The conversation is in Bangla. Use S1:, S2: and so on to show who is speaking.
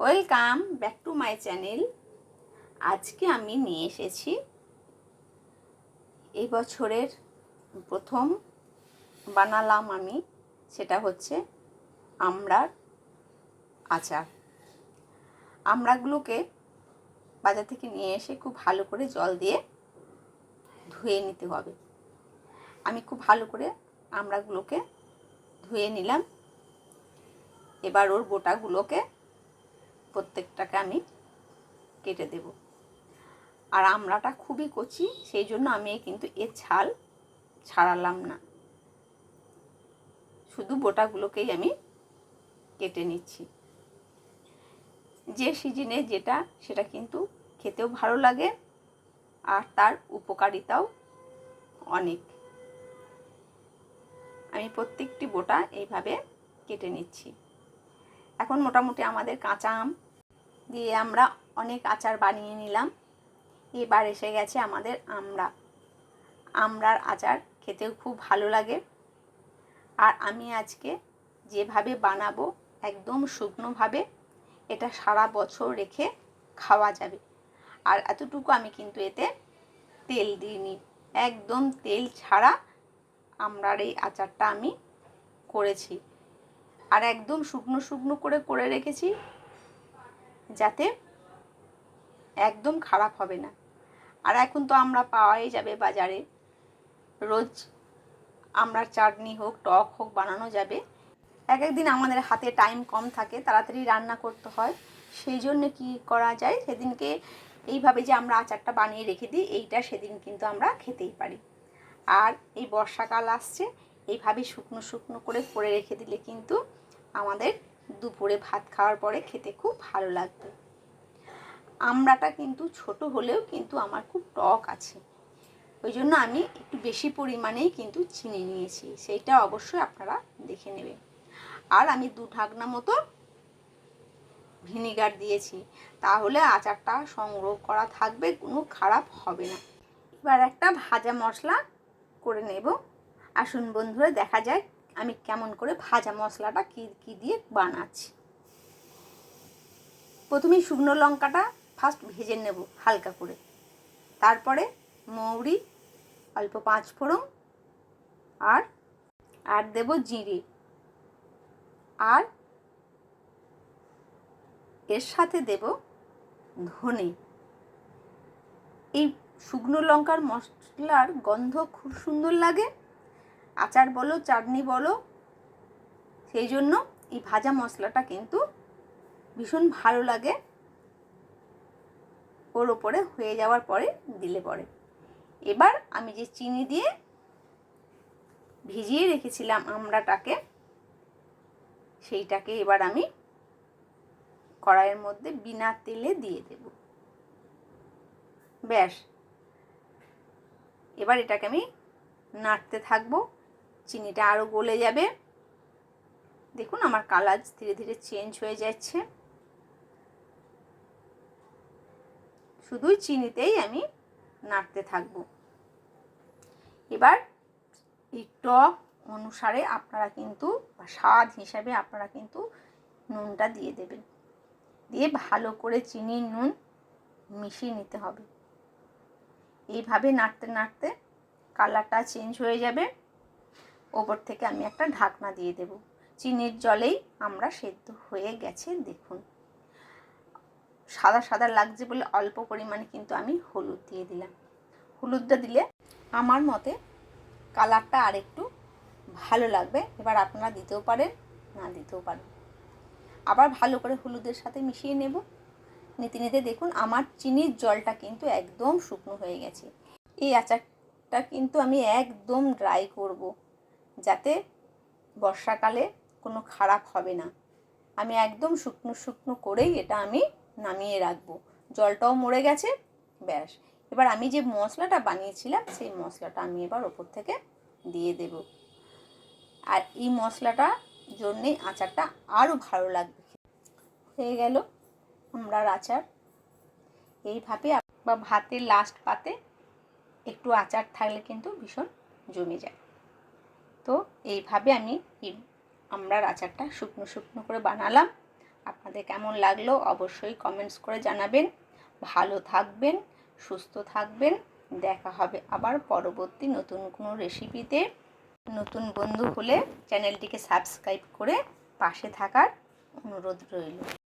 S1: Welcome back to my channel আজকে আমি নিয়ে এসেছি এই বছরের প্রথম বানালাম আমি, সেটা হচ্ছে আমড়ার আচার। আমড়াগুলোকে বাজার থেকে নিয়ে এসে খুব ভালো করে জল দিয়ে ধুয়ে নিতে হবে। আমি খুব ভালো করে আমড়াগুলোকে ধুয়ে নিলাম। এবার ওর গোটাগুলোকে প্রত্যেকটাকে আমি কেটে দেব। আর আমড়াটা খুবই কচি, সেই জন্য আমি কিন্তু এর ছাল ছাড়ালাম না। শুধু বোটাগুলোকেই আমি কেটে নিচ্ছি। যে সিজনে যেটা, সেটা কিন্তু খেতেও ভালো লাগে আর তার উপকারিতাও অনেক। আমি প্রত্যেকটি বোটা এইভাবে কেটে নিচ্ছি। এখন মোটামুটি আমাদের কাঁচা আম দিয়ে আমরা অনেক আচার বানিয়ে নিলাম। এবার এসে গেছে আমাদের আমড়া আমড়ার আচার খেতেও খুব ভালো লাগে। আর আমি আজকে যেভাবে বানাবো একদম শুকনোভাবে, এটা সারা বছর রেখে খাওয়া যাবে। আর এতটুকু আমি কিন্তু এতে তেল দিইনি। একদম তেল ছাড়া আমড়ার এই আচারটা আমি করেছি। আর একদম শুকনো শুকনো করে করে রেখেছি যাতে একদম খারাপ হবে না। আর এখন তো আমরা পাওয়াই যাবে বাজারে। রোজ আমরা চাটনি হোক, টক হোক, বানানো যাবে। এক একদিন আমাদের হাতে টাইম কম থাকে, তাড়াতাড়ি রান্না করতে হয়। সেই জন্য কি করা যায়? সেদিনকে এইভাবে যে আমরা আচারটা বানিয়ে রেখে দিই, এইটা সেদিন কিন্তু আমরা খেতেই পারি। আর এই বর্ষাকাল আসছে, এইভাবে শুকনো শুকনো করে করে রেখে দিলে কিন্তু আমাদের দুপুরে ভাত খাওয়ার পরে খেতে খুব ভালো লাগবে আমড়াটা কিন্তু ছোট হলেও কিন্তু আমার খুব টক আছে। ওই জন্য আমি একটু বেশি পরিমাণেই কিন্তু চিনি নিয়েছি, সেইটা অবশ্যই আপনারা দেখে নেবেন। আর আমি দু ঢাকনা মতো ভিনিগার দিয়েছি, তাহলে আচারটা সংগ্রহ করা থাকবে, কোনো খারাপ হবে না। এবার একটা ভাজা মশলা করে নেব। আসুন বন্ধুরা, দেখা যায় আমি কেমন করে ভাজা মশলাটা কী কী দিয়ে বানাচ্ছি। প্রথমেই শুকনো লঙ্কাটা ফার্স্ট ভেজে নেব হালকা করে। তারপরে মৌরি, অল্প পাঁচ ফোড়ন আর আর দেব জিরে। আর এর সাথে দেব ধনে। এই শুকনো লঙ্কার মশলার গন্ধ খুব সুন্দর লাগে। আচার বলো, চাটনি বলো, সেই জন্য এই ভাজা মশলাটা কিন্তু ভীষণ ভালো লাগে। ওর ওপরে হয়ে যাওয়ার পরে দিলে পরে। এবার আমি যে চিনি দিয়ে ভিজিয়ে রেখেছিলাম আমড়াটাকে, সেইটাকে এবার আমি কড়াইয়ের মধ্যে বিনা তেলে দিয়ে দেব। ব্যাস। এবার এটাকে আমি নাড়তে থাকব। চিনিটা আরও গলে যাবে। দেখুন আমার কালার ধীরে ধীরে চেঞ্জ হয়ে যাচ্ছে। শুধুই চিনিতেই আমি নাড়তে থাকব। এবার এই টক অনুসারে আপনারা কিন্তু স্বাদ হিসাবে আপনারা কিন্তু নুনটা দিয়ে দেবেন। দিয়ে ভালো করে চিনি নুন মিশিয়ে নিতে হবে। এইভাবে নাড়তে নাড়তে কালারটা চেঞ্জ হয়ে যাবে। ওপর থেকে আমি একটা ঢাকনা দিয়ে দেব। চিনির জলেই আমরা সেদ্ধ হয়ে গেছে, দেখুন। সাদা সাদা লাগছে বলে অল্প পরিমাণে কিন্তু আমি হলুদ দিয়ে দিলাম। হলুদটা দিলে আমার মতে কালারটা আরেকটু ভালো লাগবে। এবার আপনারা দিতেও পারেন, না দিতেও পারেন। আবার ভালো করে হলুদের সাথে মিশিয়ে নেব। নিতে নিতে দেখুন আমার চিনির জলটা কিন্তু একদম শুকনো হয়ে গেছে। এই আচারটা কিন্তু আমি একদম ড্রাই করব। যাতে বর্ষাকালে কোনো খারাপ হবে না। আমি একদম শুকনো শুকনো করেই এটা আমি নামিয়ে রাখব। জলটাও মরে গেছে, ব্যাস। এবার আমি যে মশলাটা বানিয়েছিলাম, সেই মশলাটা আমি এবার ওপর থেকে দিয়ে দেব। আর এই মশলাটা জন্যে আচারটা আরও ভালো লাগবে হয়ে গেল আমরার আচার। এইভাবে বা ভাতের লাস্ট পাতে একটু আচার থাকলে কিন্তু ভীষণ জমে যায়। তো এইভাবে আমি আমরার আচারটা শুকনো শুকনো করে বানালাম। আপনাদের কেমন লাগল অবশ্যই কমেন্টস করে জানাবেন। ভালো থাকবেন, সুস্থ থাকবেন। দেখা হবে আবার পরবর্তী নতুন কোনো রেসিপিতে নতুন বন্ধু হলে চ্যানেলটিকে সাবস্ক্রাইব করে পাশে থাকার অনুরোধ রইল।